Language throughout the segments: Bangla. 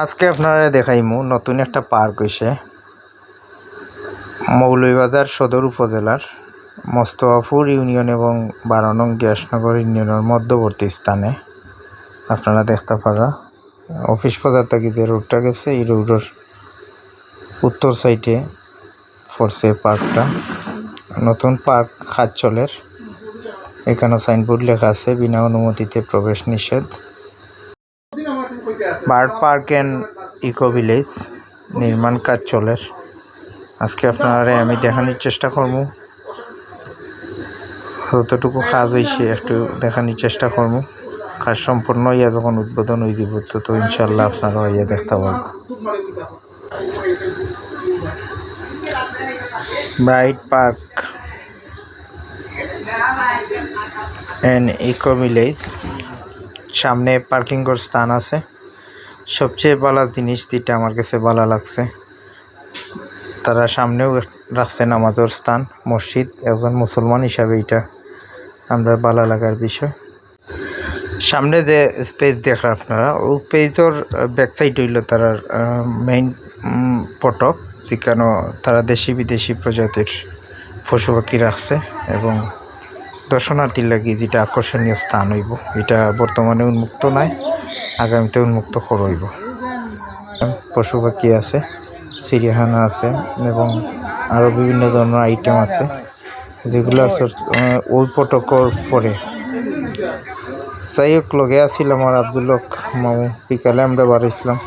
আজকে আপনারা দেখাইমু নতুন একটা পার্ক হইছে। মৌলভীবাজার সদর উপজেলার মোস্তফাপুর ইউনিয়ন এবং বারানং গ্যাসনগর ইউনিয়নের মধ্যবর্তী স্থানে। আপনারা দেখতে পারা, অফিস বাজার থেকে যে রোডটা গেছে, এই রোডের উত্তর সাইডে পড়ছে পার্কটা। নতুন পার্ক খাচ্চলের এখানে সাইনবোর্ড লেখা আছে, বিনা অনুমতিতে প্রবেশ নিষেধ। Bird park and eco village নির্মাণ কাজ চলের আজকে আপনারা আমি দেখানোর চেষ্টা করব। যতটুকু কাজ হয়েছে একটু দেখানোর চেষ্টা করব। কাজ সম্পূর্ণ ইয়া যখন উদ্বোধন হয়ে দিব তো তো ইনশাল্লাহ আপনারা ইয়ে দেখতে পারব bright park and eco village. সামনে পার্কিং স্থান আছে। সবচেয়ে ভালো জিনিস যেটা আমার কাছে ভালো লাগছে, তারা সামনেও রাখছে নামাজের স্থান, মসজিদ, একজন মুসলমান হিসাবে এটা আমরা ভালো লাগার বিষয়। সামনে যে স্পেস দেখরা আপনারা ও পেজর ব্যাক সাইড হইল তার মেইন ফটক যেখানে তারা দেশি বিদেশি প্রজাতির পশু পাখি রাখছে এবং দর্শনার্থীর লাগি যেটা আকর্ষণীয় স্থান হইব, এটা বর্তমানে উন্মুক্ত নাই। আগামীতে উন্মুক্ত করইব পশু পাখি আছে, চিড়িয়াখানা আছে এবং আরও বিভিন্ন ধরনের আইটেম আছে, যেগুলো ওই পটকর পরে। যাই হোক লগে আসছিল আমার আবদুল্লক মামু। বিকালে আমরা বাড়াইছিলাম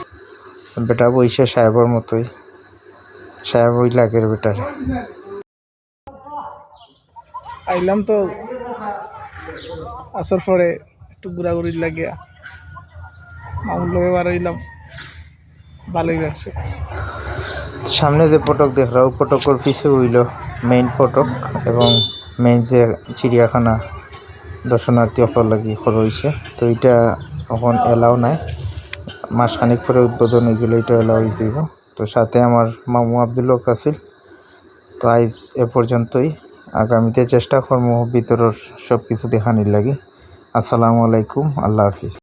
বেটা বইসে সাহেবের মতোই। সাহেব ওই লাগের বেটারে। আইলাম তো। আসার পরে একটু ঘোরাঘুরি লাগিয়া। ভালোই লাগছে সামনে যে ফটক ওই ফটকর পিছে হইল মেইন ফটক এবং মেইন যে চিড়িয়াখানা দর্শনার্থী অকল লাগি রয়েছে তো এটা এখন এলাও নাই। মাস মাসখানিক পরে উদ্বোধন হয়ে গেলে এটা এলাও হয়ে যাব তো সাথে আমার মামু আবদুল্লক আছিল। তো আজ এ পর্যন্তই। আগামীতে চেষ্টা করব ভিতরের সব কিছু দেখানির লাগি। আসসালামু আলাইকুম, আল্লাহ হাফিজ।